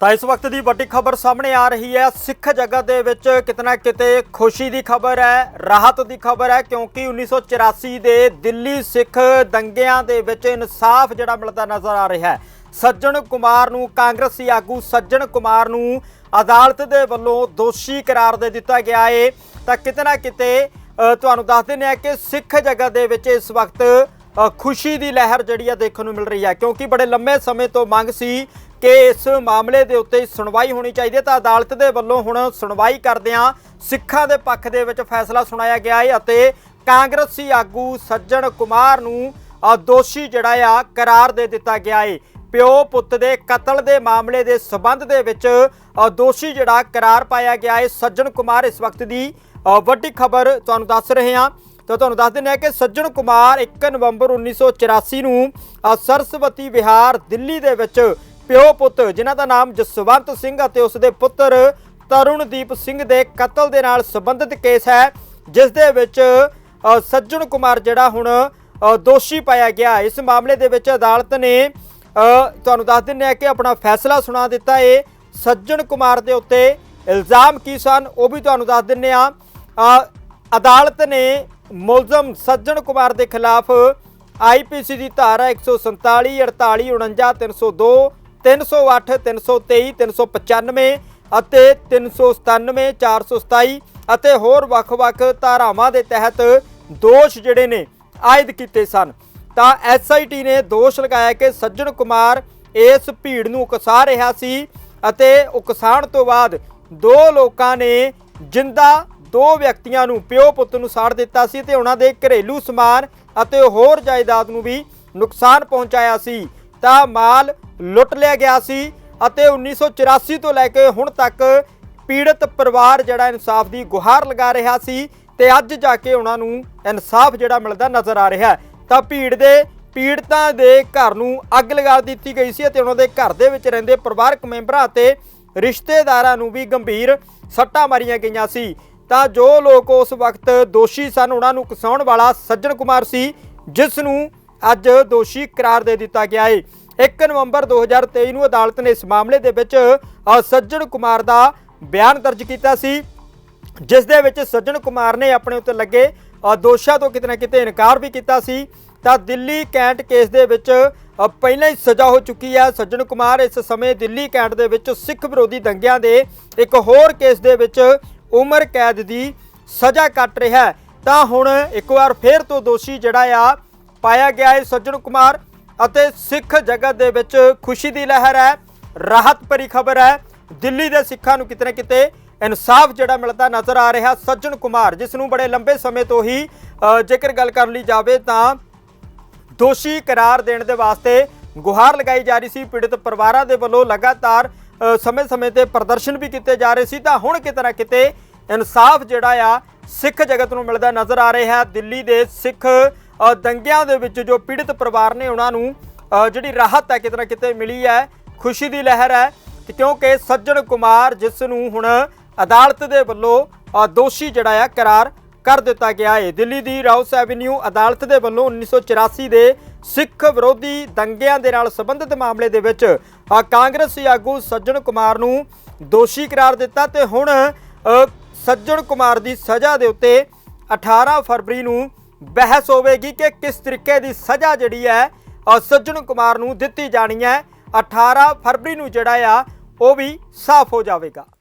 ਤਾਂ ਇਸ ਵਕਤ ਦੀ ਵੱਡੀ ਖਬਰ ਸਾਹਮਣੇ ਆ ਰਹੀ ਹੈ। ਸਿੱਖ ਜਗਤ ਦੇ ਵਿੱਚ ਕਿਤਨਾ ਕਿਤੇ ਖੁਸ਼ੀ ਦੀ ਖਬਰ ਹੈ, ਰਾਹਤ ਦੀ ਖਬਰ ਹੈ, ਕਿਉਂਕਿ 1984 ਦੇ ਦਿੱਲੀ ਸਿੱਖ ਦੰਗਿਆਂ ਦੇ ਵਿੱਚ ਇਨਸਾਫ ਜਿਹੜਾ ਮਿਲਦਾ ਨਜ਼ਰ ਆ ਰਿਹਾ ਹੈ। ਸੱਜਣ ਕੁਮਾਰ ਨੂੰ ਕਾਂਗਰਸੀ ਆਗੂ ਸੱਜਣ ਕੁਮਾਰ ਨੂੰ ਅਦਾਲਤ ਦੇ ਵੱਲੋਂ ਦੋਸ਼ੀ ਕਰਾਰ ਦੇ ਦਿੱਤਾ ਗਿਆ ਹੈ ਤਾਂ ਕਿਤਨਾ ਕਿਤੇ ਤੁਹਾਨੂੰ ਦੱਸ ਦਿੰਦੇ ਹਾਂ ਕਿ ਸਿੱਖ ਜਗਤ ਦੇ ਵਿੱਚ ਇਸ ਵਕਤ ਖੁਸ਼ੀ ਦੀ ਲਹਿਰ ਜਿਹੜੀ ਆ ਦੇਖਣ ਨੂੰ ਮਿਲ ਰਹੀ ਹੈ, ਕਿਉਂਕਿ ਬੜੇ ਲੰਮੇ ਸਮੇਂ ਤੋਂ ਮੰਗ ਸੀ ਕਿ ਇਸ ਮਾਮਲੇ ਦੇ ਉੱਤੇ ਸੁਣਵਾਈ ਹੋਣੀ ਚਾਹੀਦੀ ਹੈ ਤਾਂ ਅਦਾਲਤ ਦੇ ਵੱਲੋਂ ਹੁਣ ਸੁਣਵਾਈ ਕਰਦਿਆਂ ਸਿੱਖਾਂ ਦੇ ਪੱਖ ਦੇ ਵਿੱਚ ਫੈਸਲਾ ਸੁਣਾਇਆ ਗਿਆ ਹੈ ਅਤੇ ਕਾਂਗਰਸੀ ਆਗੂ ਸੱਜਣ ਕੁਮਾਰ ਨੂੰ ਦੋਸ਼ੀ ਜਿਹੜਾ ਆ, ਕਰਾਰ ਦੇ ਦਿੱਤਾ ਗਿਆ ਹੈ। ਪਿਓ ਪੁੱਤ ਦੇ ਕਤਲ ਦੇ ਮਾਮਲੇ ਦੇ ਸਬੰਧ ਦੇ ਵਿੱਚ ਦੋਸ਼ੀ ਜਿਹੜਾ ਕਰਾਰ ਪਾਇਆ ਗਿਆ ਹੈ। ਸੱਜਣ ਕੁਮਾਰ ਇਸ ਵਕਤ ਦੀ ਵੱਡੀ ਖਬਰ ਤੁਹਾਨੂੰ ਦੱਸ ਰਹੇ ਹਾਂ। ਤਾਂ ਤੁਹਾਨੂੰ ਦੱਸ ਦਿੰਦੇ ਹਾਂ ਕਿ ਸੱਜਣ ਕੁਮਾਰ 1 ਨਵੰਬਰ 1984 ਨੂੰ ਸਰਸਵਤੀ ਵਿਹਾਰ ਦਿੱਲੀ ਦੇ ਵਿੱਚ ਪਿਓ ਪੁੱਤ, ਜਿਨ੍ਹਾਂ ਦਾ ਨਾਮ ਜਸਵੰਤ ਸਿੰਘ ਅਤੇ ਉਸ ਦੇ ਪੁੱਤਰ ਤਰੁਣਦੀਪ ਸਿੰਘ ਦੇ ਕਤਲ ਦੇ ਨਾਲ ਸੰਬੰਧਿਤ ਕੇਸ ਹੈ, ਜਿਸ ਦੇ ਵਿੱਚ ਸੱਜਣ ਕੁਮਾਰ ਜਿਹੜਾ ਹੁਣ ਦੋਸ਼ੀ ਪਾਇਆ ਗਿਆ। ਇਸ ਮਾਮਲੇ ਦੇ ਵਿੱਚ ਅਦਾਲਤ ਨੇ ਤੁਹਾਨੂੰ ਦੱਸ ਦਿੰਦੇ ਹਾਂ ਕਿ ਆਪਣਾ ਫੈਸਲਾ ਸੁਣਾ ਦਿੱਤਾ। ਹੈ ਸੱਜਣ ਕੁਮਾਰ ਦੇ ਉੱਤੇ ਇਲਜ਼ਾਮ ਕੀ ਸਨ, ਉਹ ਵੀ ਤੁਹਾਨੂੰ ਦੱਸ ਦਿੰਦੇ ਹਾਂ। ਅਦਾਲਤ ਨੇ ਮੁਲਜ਼ਮ ਸੱਜਣ ਕੁਮਾਰ ਦੇ ਖਿਲਾਫ ਆਈਪੀਸੀ ਦੀ ਧਾਰਾ 147 48 49 302 308 323 395 ਅਤੇ 397 427 ਅਤੇ ਹੋਰ ਵੱਖ-ਵੱਖ ਧਾਰਾਵਾਂ ਦੇ ਤਹਿਤ ਦੋਸ਼ ਜਿਹੜੇ ਨੇ ਆਇਦ ਕੀਤੇ ਸਨ। ਤਾਂ ਐਸਆਈਟੀ ਨੇ ਦੋਸ਼ ਲਗਾਇਆ ਕਿ ਸੱਜਣ ਕੁਮਾਰ ਇਸ ਭੀੜ ਨੂੰ ਉਕਸਾ ਰਿਹਾ ਸੀ ਅਤੇ ਉਕਸਾਣ ਤੋਂ ਬਾਅਦ ਦੋ ਲੋਕਾਂ ਨੇ ਜਿੰਦਾ ਦੋ ਵਿਅਕਤੀਆਂ ਨੂੰ ਪਿਓ ਪੁੱਤ ਨੂੰ ਸਾੜ ਦਿੱਤਾ ਸੀ ਤੇ ਉਹਨਾਂ ਦੇ ਘਰੇਲੂ ਸਮਾਨ ਅਤੇ ਹੋਰ ਜਾਇਦਾਦ ਨੂੰ ਵੀ ਨੁਕਸਾਨ ਪਹੁੰਚਾਇਆ ਸੀ। ਤਾਂ ਮਾਲ ਲੁੱਟ ਲਿਆ ਗਿਆ ਸੀ ਅਤੇ 1984 ਤੋਂ ਲੈ ਕੇ ਹੁਣ ਤੱਕ ਪੀੜਤ ਪਰਿਵਾਰ ਜਿਹੜਾ ਇਨਸਾਫ ਦੀ ਗੁਹਾਰ ਲਗਾ ਰਿਹਾ ਸੀ ਤੇ ਅੱਜ ਜਾ ਕੇ ਉਹਨਾਂ ਨੂੰ ਇਨਸਾਫ ਜਿਹੜਾ ਮਿਲਦਾ ਨਜ਼ਰ ਆ ਰਿਹਾ। ਤਾਂ ਭੀੜ ਦੇ ਪੀੜਤਾਂ ਦੇ ਘਰ ਨੂੰ ਅੱਗ ਲਗਾ ਦਿੱਤੀ ਗਈ ਸੀ ਅਤੇ ਉਹਨਾਂ ਦੇ ਘਰ ਦੇ ਵਿੱਚ ਰਹਿੰਦੇ ਪਰਿਵਾਰਕ ਮੈਂਬਰਾਂ ਅਤੇ ਰਿਸ਼ਤੇਦਾਰਾਂ ਨੂੰ ਵੀ ਗੰਭੀਰ ਸੱਟਾਂ ਮਾਰੀਆਂ ਗਈਆਂ ਸੀ। ਤਾਂ ਜੋ ਲੋਕ ਉਸ ਵਕਤ ਦੋਸ਼ੀ ਸਨ, ਉਹਨਾਂ ਨੂੰ ਕਸਾਉਣ ਵਾਲਾ ਸੱਜਣ ਕੁਮਾਰ ਸੀ, ਜਿਸ ਨੂੰ ਅੱਜ ਦੋਸ਼ੀ ਕਰਾਰ ਦੇ ਦਿੱਤਾ ਗਿਆ ਹੈ 1 ਨਵੰਬਰ 2023 ਨੂੰ ਅਦਾਲਤ ਨੇ ਇਸ ਮਾਮਲੇ ਦੇ ਵਿੱਚ ਸੱਜਣ ਕੁਮਾਰ ਦਾ ਬਿਆਨ ਦਰਜ ਕੀਤਾ ਸੀ, ਜਿਸ ਦੇ ਵਿੱਚ ਸੱਜਣ ਕੁਮਾਰ ਨੇ ਆਪਣੇ ਉੱਤੇ ਲੱਗੇ ਦੋਸ਼ਾਂ ਤੋਂ ਕਿਤੇ ਨਾ ਕਿਤੇ ਇਨਕਾਰ ਵੀ ਕੀਤਾ ਸੀ। ਤਾਂ ਦਿੱਲੀ ਕੈਂਟ ਕੇਸ ਦੇ ਵਿੱਚ ਪਹਿਲਾਂ ਹੀ ਸਜ਼ਾ ਹੋ ਚੁੱਕੀ ਹੈ ਸੱਜਣ ਕੁਮਾਰ ਇਸ ਸਮੇਂ ਦਿੱਲੀ ਕੈਂਟ ਦੇ ਵਿੱਚ ਸਿੱਖ ਵਿਰੋਧੀ ਦੰਗਿਆਂ ਦੇ ਇੱਕ ਹੋਰ ਕੇਸ ਦੇ ਵਿੱਚ ਉਮਰ ਕੈਦ ਦੀ ਸਜ਼ਾ ਕੱਟ ਰਿਹਾ। ਤਾਂ ਹੁਣ ਇੱਕ ਵਾਰ ਫੇਰ ਤੋਂ ਦੋਸ਼ੀ ਜਿਹੜਾ ਆ ਪਾਇਆ ਗਿਆ ਹੈ ਸੱਜਣ ਕੁਮਾਰ ਅਤੇ ਸਿੱਖ ਜਗਤ ਦੇ ਵਿੱਚ ਖੁਸ਼ੀ ਦੀ ਲਹਿਰ ਹੈ, ਰਾਹਤ ਭਰੀ ਖਬਰ ਹੈ। ਦਿੱਲੀ ਦੇ ਸਿੱਖਾਂ ਨੂੰ ਕਿਤੇ ਨਾ ਕਿਤੇ ਇਨਸਾਫ ਜਿਹੜਾ ਮਿਲਦਾ ਨਜ਼ਰ ਆ ਰਿਹਾ ਸੱਜਣ ਕੁਮਾਰ, ਜਿਸ ਨੂੰ ਬੜੇ ਲੰਬੇ ਸਮੇਂ ਤੋਂ ਹੀ ਜੇਕਰ ਗੱਲ ਕਰ ਲਈ ਜਾਵੇ ਤਾਂ ਦੋਸ਼ੀ ਕਰਾਰ ਦੇਣ ਦੇ ਵਾਸਤੇ ਗੁਹਾਰ ਲਗਾਈ ਜਾ ਰਹੀ ਸੀ। ਪੀੜਤ ਪਰਿਵਾਰਾਂ ਦੇ ਵੱਲੋਂ ਲਗਾਤਾਰ ਸਮੇਂ-ਸਮੇਂ ਤੇ ਪ੍ਰਦਰਸ਼ਨ ਵੀ ਕੀਤੇ ਜਾ ਰਹੇ ਸੀ ਤਾਂ ਹੁਣ ਕਿਤੇ ਨਾ ਕਿਤੇ ਇਨਸਾਫ ਜਿਹੜਾ ਆ ਸਿੱਖ ਜਗਤ ਨੂੰ ਮਿਲਦਾ ਨਜ਼ਰ ਆ ਰਿਹਾ। ਹੈ ਦਿੱਲੀ ਦੇ ਸਿੱਖ ਦੰਗਿਆਂ ਦੇ ਵਿੱਚ ਜੋ ਪੀੜਤ ਪਰਿਵਾਰ ਨੇ ਉਹਨਾਂ ਨੂੰ ਜਿਹੜੀ ਰਾਹਤ ਹੈ ਕਿਤੇ ਨਾ ਕਿਤੇ ਮਿਲੀ ਹੈ, ਖੁਸ਼ੀ ਦੀ ਲਹਿਰ ਹੈ, ਤੇ ਕਿਉਂਕਿ ਸੱਜਣ ਕੁਮਾਰ ਜਿਸ ਨੂੰ ਹੁਣ ਅਦਾਲਤ ਦੇ ਵੱਲੋਂ ਦੋਸ਼ੀ ਜਿਹੜਾ ਆ, ਕਰਾਰ ਕਰ ਦਿੱਤਾ ਗਿਆ ਹੈ। ਦਿੱਲੀ ਦੀ ਰਾਉਸ ਐਵਨਿਊ ਅਦਾਲਤ ਦੇ ਵੱਲੋਂ 1984 ਦੇ ਸਿੱਖ ਵਿਰੋਧੀ ਦੰਗਿਆਂ ਦੇ ਨਾਲ ਸੰਬੰਧਿਤ ਮਾਮਲੇ ਦੇ ਵਿੱਚ ਕਾਂਗਰਸੀ ਆਗੂ ਸੱਜਣ ਕੁਮਾਰ ਨੂੰ ਦੋਸ਼ੀ ਕਰਾਰ ਦਿੱਤਾ ਤੇ ਹੁਣ ਸੱਜਣ ਕੁਮਾਰ ਦੀ ਸਜ਼ਾ ਦੇ ਉੱਤੇ 18 ਫਰਵਰੀ ਨੂੰ ਬਹਿਸ ਹੋਵੇਗੀ ਕਿ ਕਿਸ ਤਰੀਕੇ ਦੀ ਸਜ਼ਾ ਜਿਹੜੀ ਹੈ ਸੱਜਣ ਕੁਮਾਰ ਨੂੰ ਦਿੱਤੀ ਜਾਣੀ ਹੈ। 18 ਫਰਵਰੀ ਨੂੰ ਜਿਹੜਾ ਆ, ਉਹ ਵੀ ਸਾਫ਼ ਹੋ ਜਾਵੇਗਾ।